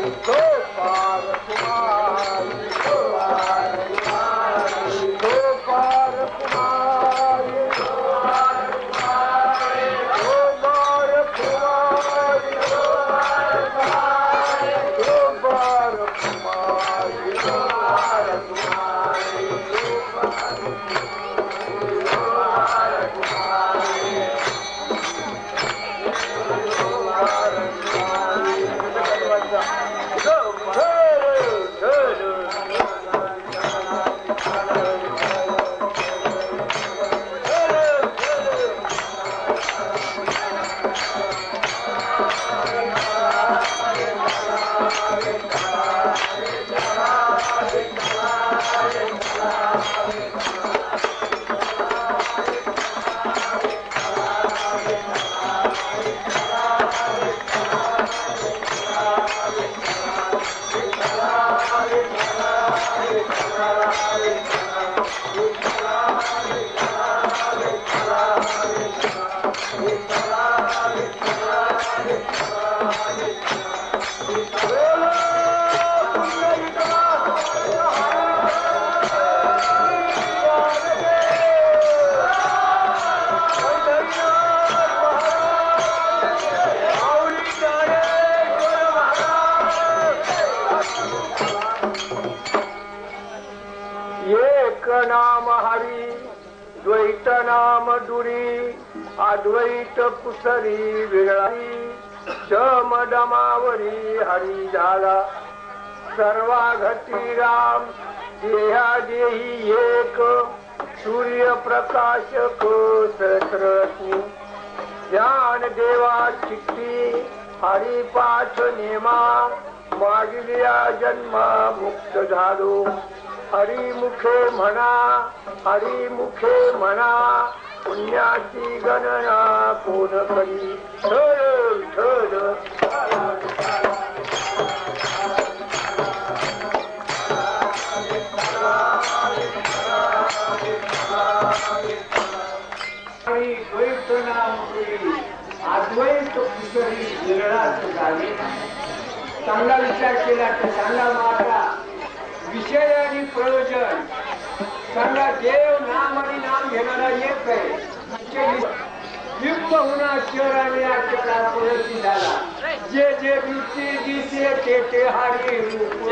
Todo नाम अद्वैत पुसरी विरळी शमडमावरी हरी झाला सर्वाघती राम देहा देही एक सूर्य प्रकाशक सहस्रश्मी ज्ञान देवा चित्ती हरी पाठ नेमा मागिलिया जन्मा मुक्त झालो. हरी मुखे म्हणा हरी मुखे म्हणा पुण्याची गणना कोण करी? ठर ठर अद्वैत झाले चांगला विचार केला तर चांगला मार्गा विषय आणि प्रयोजन. चांगला देव घेणारा एक आहे. युक्त होणार शहराने आटला परिस्थिती झाला. जे जे वृत्ती दिसे ते ते हारी रूप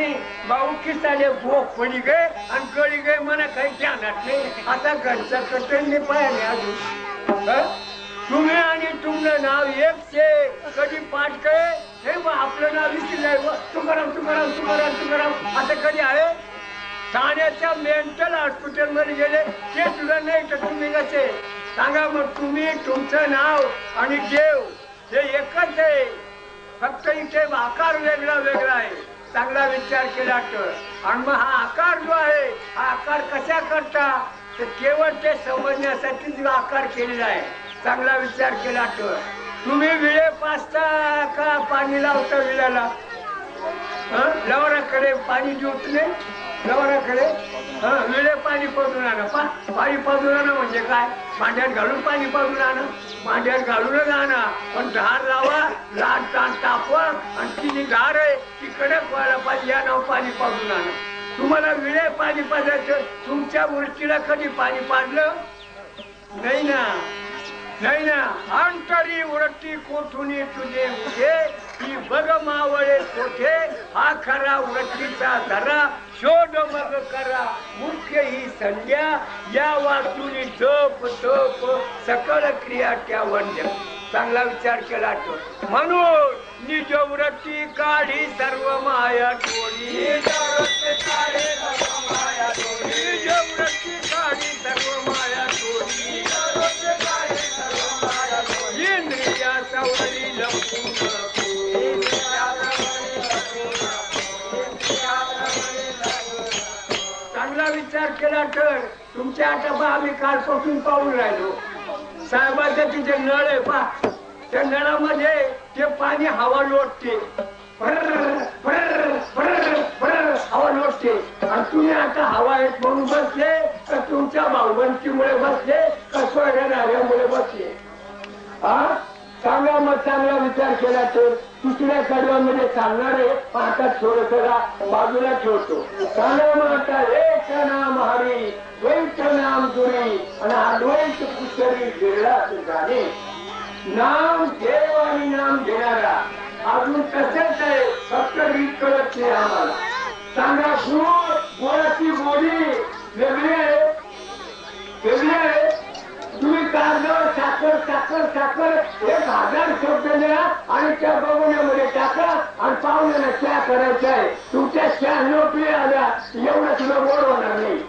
नाही भाऊ किसाले भोग पडी गे आणि गळी गे मला काही ध्यानात नाही. आता घरचा कटण पाहिले अजून. तुम्ही आणि तुमचं नाव एक शे कधी पाठ करे हे मग आपलं नाव विसरलंय तुकाराम तुकाराम तुकाराम तुकाराम. असं कधी आहे? ठाण्याच्या मेंटल हॉस्पिटलमध्ये गेले. ते सुद्धा नाही तर तुम्ही कसे? सांगा मग तुम्ही तुमचं नाव आणि देव हे एकच आहे. फक्त इथे आकार वेगळा वेगळा आहे. चांगला विचार केला तर आणि मग हा आकार जो आहे हा आकार कशा करता? तर केवळ ते समजण्यासाठी आकार केलेला आहे. चांगला विचार केला तर तुम्ही विळे पाचता का पाणी लावता विळ्याला? लवराकडे पाणी देऊत नाही लवराकडे? हं, विळे पाणी पडून आणा पा पाणी पाजून आणा म्हणजे काय? मांड्यात घालून पाणी पाजून आणा. मांड्यात घालूनच आणा. पण धार लावा लाट ताण तापवा आणि ती जी धार आहे ती कडक व्हायला पाहिजे या नाव पाणी पाजून आणा. तुम्हाला विळे पाणी पाजायचं तुमच्या वृत्तीला कधी पाणी पाडलं? नाही ना. नाही ना. अंतरी उरटी कोठुनी तुझे उठे ही बघ मावळे कोठे? हा खरा उरटीचा धरा शोध मग करा. संध्या या वाचून जप तप सकळ क्रिया त्या वंद्य चांगला विचार केला तर म्हणून निज वृत्ती काढी सर्व माया टोळी निज वृत्ती काढी सर्व माया विचार केला तर तुमच्या आता आम्ही कालपासून पाहून राहिलो. साहेबांचा तिथे नळ आहे पा त्या नळामध्ये ते पाणी हवा लोटते. हवा लोटते. आणि तुम्ही आता हवा येत म्हणून बसले का तुमच्या भाऊबंदकीमुळे बसले का सोयऱ्यामुळे बसले? हा चांगला मग चांगला विचार केला तर. दुसऱ्या कडव्यामध्ये चालणारे पाहतात पण बाजूला ठेवतो. चांगला माता एक नाम हरी द्वैत नाम दुरी आणि अद्वैत पुस्तरी फिरला झाले नाम देव आणि नाम घेणारा अजून तसेच आहे फक्त रीत करत नाही आम्हाला. चांगला गुरु कोणाची बोली वेगळी आहे. वेगळी आहे. साखर साखर साखर एक हजार शब्द लिहा आणि त्या बघण्यामध्ये टाका आणि पाहुण्याला चहा करायचा आहे. तुमच्या चहा न पिळे आल्या एवढं तुला गोड होणार नाही.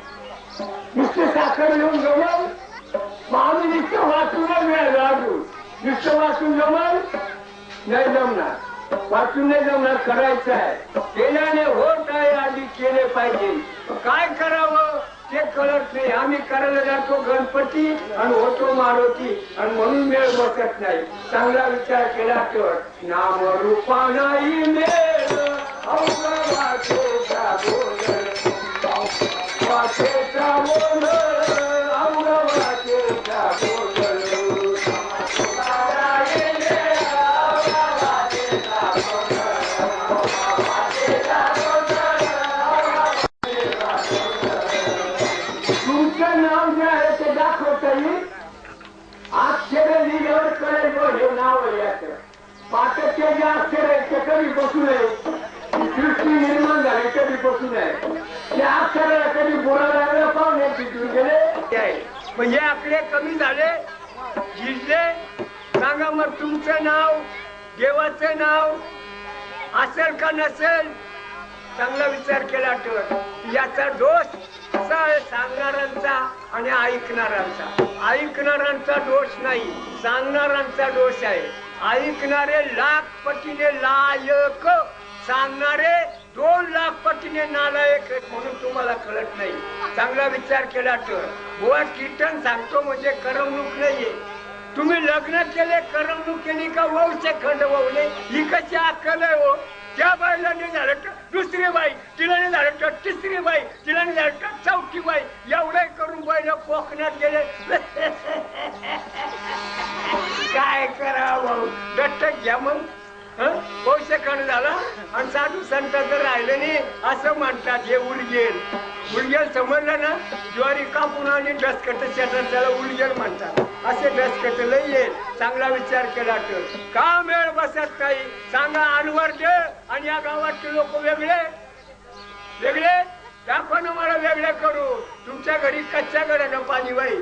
नुसते साखर येऊन जमल. मग आम्ही नुसतं वाचून मिळालो अजून. नुसतं वाचून जमल. नाही जमणार. वाचून नाही जमणार करायचं आहे. केल्याने होत आहे आधी केले पाहिजे. काय करावं? ते कळत नाही. आम्ही करायला जातो गणपती आणि होतो मारुती. आणि म्हणून मेळ बसत नाही. चांगला विचार केला तर नाम रूपा नाही मेळ. तुमचं नाव जे आहे ते दाखवता येईल अक्षर लिहिल्यावर कळेल व हे नाव आहे याचं. पाटकचे जे अक्षर आहे ते कधी बसू नये. ही सृष्टी निर्माण झाली कधी बसू नये. त्या अक्षराला कधी बोलायला लागला पाहुणे तिथून गेले. म्हणजे आपले कमी झाले. जिजले सांगा मग तुमचं नाव देवाचं नाव. असेल का नसेल चांगला विचार केला तर. याचा दोष असा आहे सांगणाऱ्यांचा आणि ऐकणाऱ्यांचा? ऐकणाऱ्यांचा दोष नाही सांगणाऱ्यांचा दोष आहे. ऐकणारे लाख पटीने लायक सांगणारे दोन लाख पटीने नालायक म्हणून तुम्हाला कळत नाही. चांगला विचार केला तर. बुवा कीर्तन सांगतो म्हणजे करमणूक नाहीये. तुम्ही लग्न केले करमणूक केली का वौचे खंड ववले ही कशी अक्कल आहे हो? त्या बाईला नाही झालं तर दुसरी बाई तिला नाही झालं तर तिसरी बाई तिला नाही झालं तर चौथी बाई एवढे करून बाईला कोकणात गेले. काय करावं? दत्तक घ्या मग. पौषखंड झाला. आणि साधू संत जर राहिले नाही. असं म्हणतात हे उलगेल. उलगेल समजलं ना? ज्वारी कापून आणि डसकट शेतात त्याला उलगेल म्हणतात. असे डसकट लई येईल चांगला विचार केला तर. का मेळ बसत काही सांगा अनवर दे आणि या गावातले लोक वेगळे. वेगळे? दाखवा ना मला वेगळे करू तुमच्या घरी कच्च्या घरानं पाणी बाई.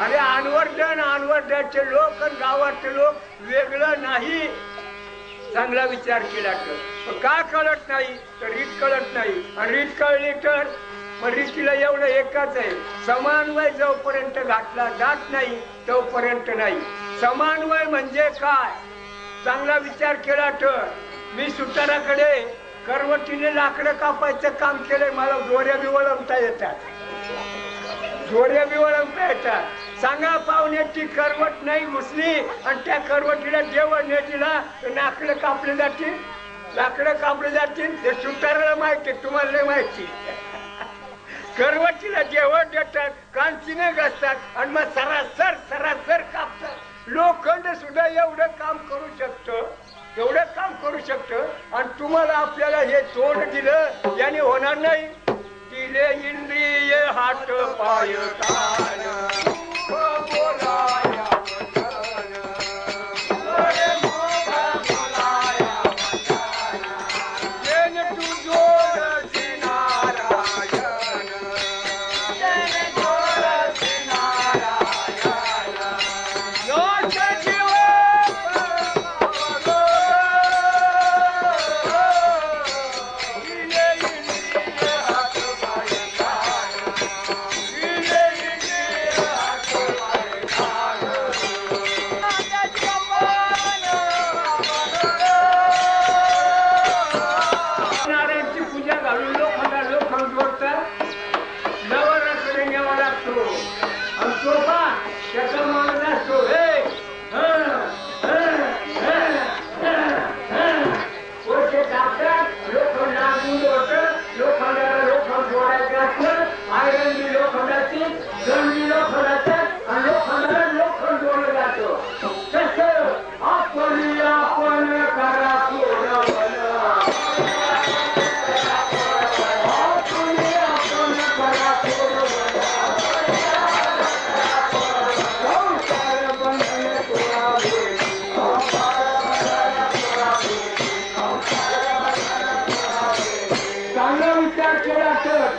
अरे अनवर्धन अनवर्धनचे लोक आणि गावातले लोक वेगळं नाही. चांगला विचार केला तर. का कळत नाही? तर रीत कळत नाही. आणि रीत कळली तर? परिस्थितीला एवढं एकच आहे. समानवय जोपर्यंत घातला जात नाही तोपर्यंत नाही. समानवय म्हणजे काय? चांगला विचार केला तर. मी सुताराकडे करवटीने लाकडं कापायचं काम केलंय मला दोऱ्या बी वळवता येतात. जोऱ्या बी वळवता येतात. सांगा पाहुण्याची करवट नाही घुसली आणि त्या करवटीला जेवण नाही दिला लाकडं कापले जातील? लाकडं कापले जातील? ते सुताराला माहिती तुम्हाला माहिती करवटीला जेवण देतात कांचीने घासतात आणि मग सरासर सरासर कापतात. लोखंड सुद्धा एवढं काम करू शकतं एवढं काम करू शकतं आणि तुम्हाला आपल्याला हे तोंड दिलं याने होणार नाही. दिले इंद्रिय हात पाय हो, बोला.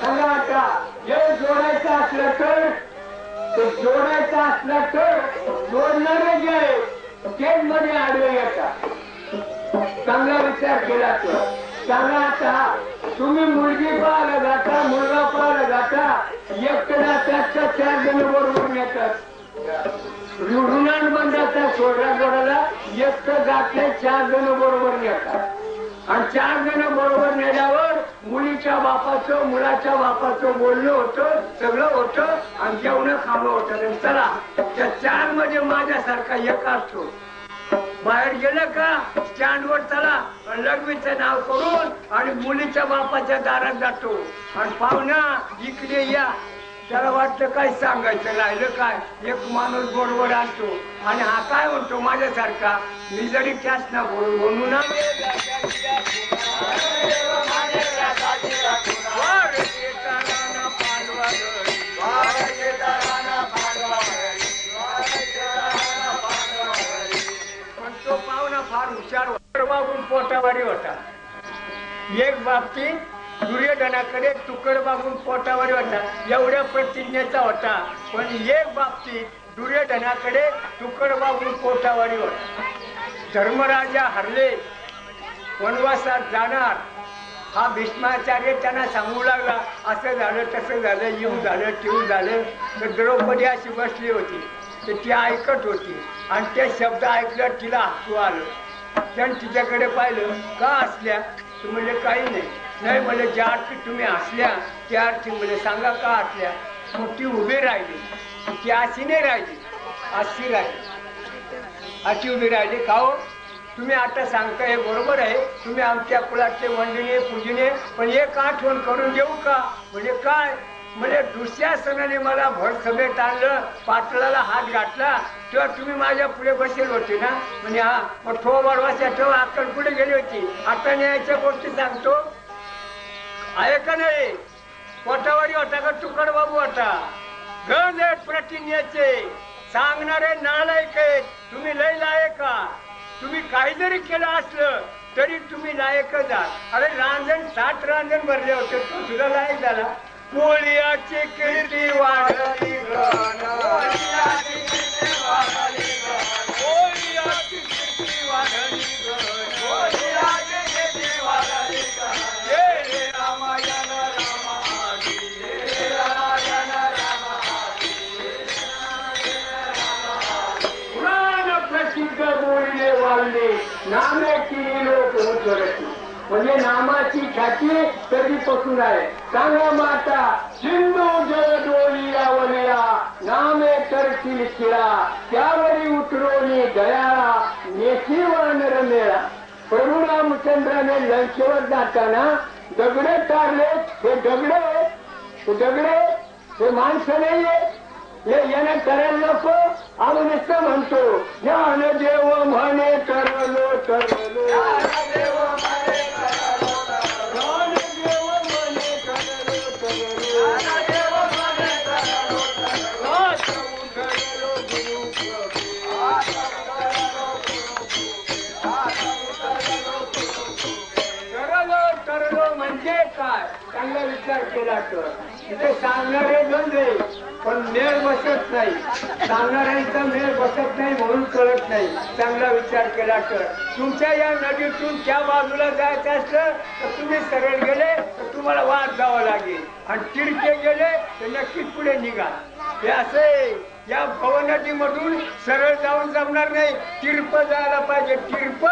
सांगा आता हे जोडायचं असलं तर ते जोडायचं असलं तर जोडणारे जे आहे मध्ये आडवे येतात. चांगला विचार केला तर. सांगा आता तुम्ही मुलगी पाहायला जाता मुलगा पाहायला जाता एकट्याला त्याच्या चार जण बरोबर येतात. ऋणानुबंधाचा सोडा जोडाला एकटं जाते चार जण बरोबर येतात. आणि चार जण बरोबर नेल्यावर मुलीच्या बापाचं मुलाच्या बापाचं बोलणं होतं सगळं होतं आणि जेवण खाणं होतं. चला त्या चारमध्ये माझ्यासारखा एक असतो. बाहेर गेलं का स्टँडवर चला लग्वीचं नाव करून आणि मुलीच्या बापाच्या दारात जातो. आणि पाहुणा इकडे या. त्याला वाटतं काय सांगायचं राहिलं काय? एक माणूस बरोबर असतो आणि हा काय म्हणतो माझ्यासारखा? मी जरी त्याच ना बोलू म्हणून पण तो पाहुणा फार हुशार होता. पोटावारी होता. एक बाबतीत दुर्योधनाकडे तुकड बाबून पोटावारी होता. एवढ्या प्रतिज्ञेचा होता. पण एक बाबतीत दुर्योधनाकडे तुकड बाबून पोटावारी होता. धर्मराजा हरले. वनवासात जाणार. हा भीष्माचार्य त्यांना सांगू लागला असं झालं तसं झालं येऊ झालं टिऊ झालं. तर द्रौपदी अशी बसली होती. तर ती ऐकत होती. आणि ते शब्द ऐकलं तिला हसू आलं. त्यानं तिच्याकडे पाहिलं का असल्या तर म्हणजे काही नाही. नाही म्हणजे ज्या अर्थी तुम्ही असल्या त्या अर्थी म्हणजे सांगा का असल्या मग ती उभी राहिली. ती अशी नाही राहिली. अशी राहिली. अशी उभी राहिली का हो? तुम्ही आता सांगता हे बरोबर आहे. तुम्ही आमच्या कुलाचे वंदनीय पूजने पण एक आठवण करून देऊ का? म्हणजे काय? म्हणजे दुसऱ्या सणाने मला भर सभेत आणलं पाटलाला हात घातला तेव्हा तुम्ही माझ्या पुढे बसेल होते ना? म्हणजे हा मग ठो वाढवायच्या तेव्हा अक्कल पुढे गेली होती? आता न्यायच्या गोष्टी सांगतो. आहे का नाही? पोटावारी होता का तुकड बाबू होता? गण आहेत प्रतिज्ञेचे सांगणारे नालायक आहेत. तुम्ही लय लायक का तुम्ही काही जरी केलं असलं तरी तुम्ही लायकच आहात. अरे रांजण सात रांजण भरले होते. तो सुद्धा लायक झाला. पोळियाची किर्ती वाढली? म्हणजे नामाची ख्याती कधीपासून आहे सांगा माता सिंधू जल डोली आवलिया नामे करतील शिळा त्यावरी उतरवली दयाळा नेशीवर नरमेळा प्रभू रामचंद्राने लंकेवर जाताना दगडे टारले हे दगडे हे दगडे हे माणसं नाहीये. हे याने करायला नको. आम्ही नुसतं म्हणतो ज्ञान देव म्हणे करलो करलो. देव करलो चांगला विचार केला तर. तिथे सांगणारे गंधे पण मेळ बसत नाही. सांगणाऱ्यांचा मेळ बसत नाही म्हणून कळत नाही. चांगला विचार केला तर. तुमच्या या नदीतून त्या बाजूला जायचं असलं तर तुम्ही सरळ गेले तर तुम्हाला वाद जावं लागेल. आणि तिडके गेले तर नक्कीच पुढे निघा. हे असे या भवनदीमधून सरळ जाऊन जमणार नाही. तिरप जायला पाहिजे. तिरप.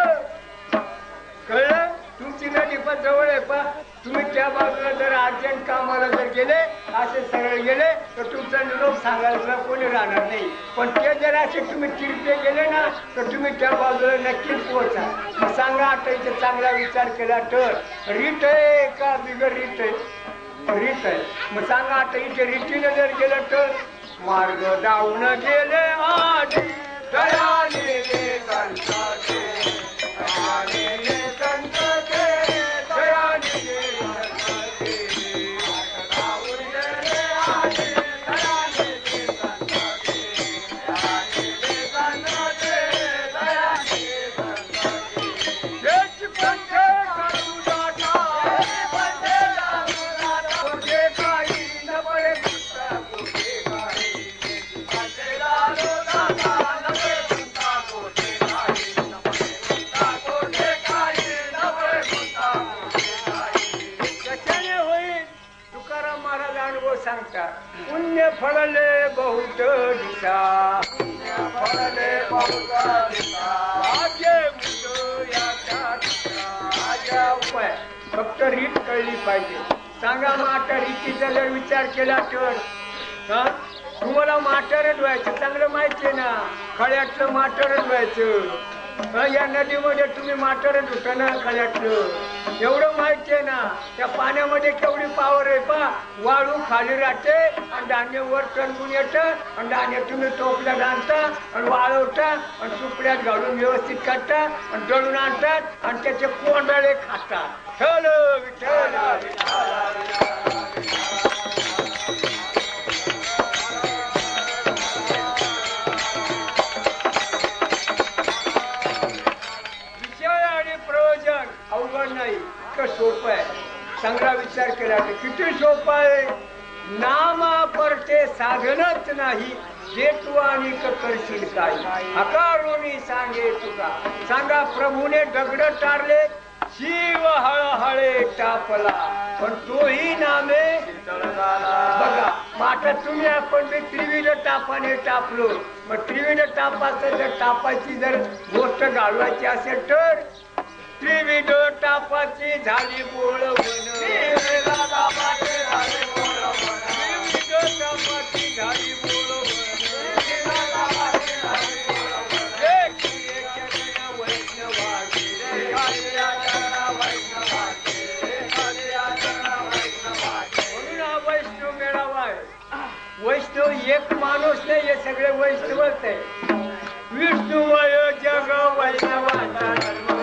कळलं? तुमची नदी पण जवळ आहे पा तुम्ही त्या बाजूला जर अर्जंट कामाला जर गेले असे सरळ गेले तर तुमचा निरोप सांगायला कोणी राहणार नाही. पण ते जर असे तुम्ही तिरपे गेले ना तर तुम्ही त्या बाजूला नक्कीच पोहोचा. मग सांगा आता इथे चांगला विचार केला तर. रीत आहे का बिगर रीत आहे? रीत आहे. मग सांगा आता इथे रीतीने जर गेलं तर. मार्ग जाऊन गेले आधी गोष्टीचा जर विचार केला तर. हा? तुम्हाला माटारच व्हायचं चांगलं माहिती आहे ना? खळ्यातलं माटारच व्हायचं या नदीमध्ये तुम्ही माटारच होता ना खळ्यातलं. एवढं माहिती आहे ना त्या पाण्यामध्ये केवढी पावर आहे पा वाळू खाली राहते आणि धान्य वर टणकून येतं आणि धान्य तुम्ही टोपल्यात आणता आणि वाळवता आणि सुपड्यात घालून व्यवस्थित करता आणि दळून आणतात आणि त्याचे कोंडाळे खातात. ठल विठ्ठल चांगला विचार केला तर किती सोपा आहे. नामा परते साधनच नाही. जे तू आणि करशील काय हकारोनी सांगे तुका. सांगा प्रभूने दगड टारले शिव हळहळे टापला. पण तोही नामे बघा. आता तुम्ही आपण मी त्रिविध तापाने टापलो. मग त्रिविध तापाचं जर टापाची जर गोष्ट घालवायची असेल तर? त्रिविध तापाची झाली बोळवण त्रिविध झाली वैष्णव एक माणूस नाही हे सगळे वैष्णवच आहे. विष्णुमय जग वैष्णवाचा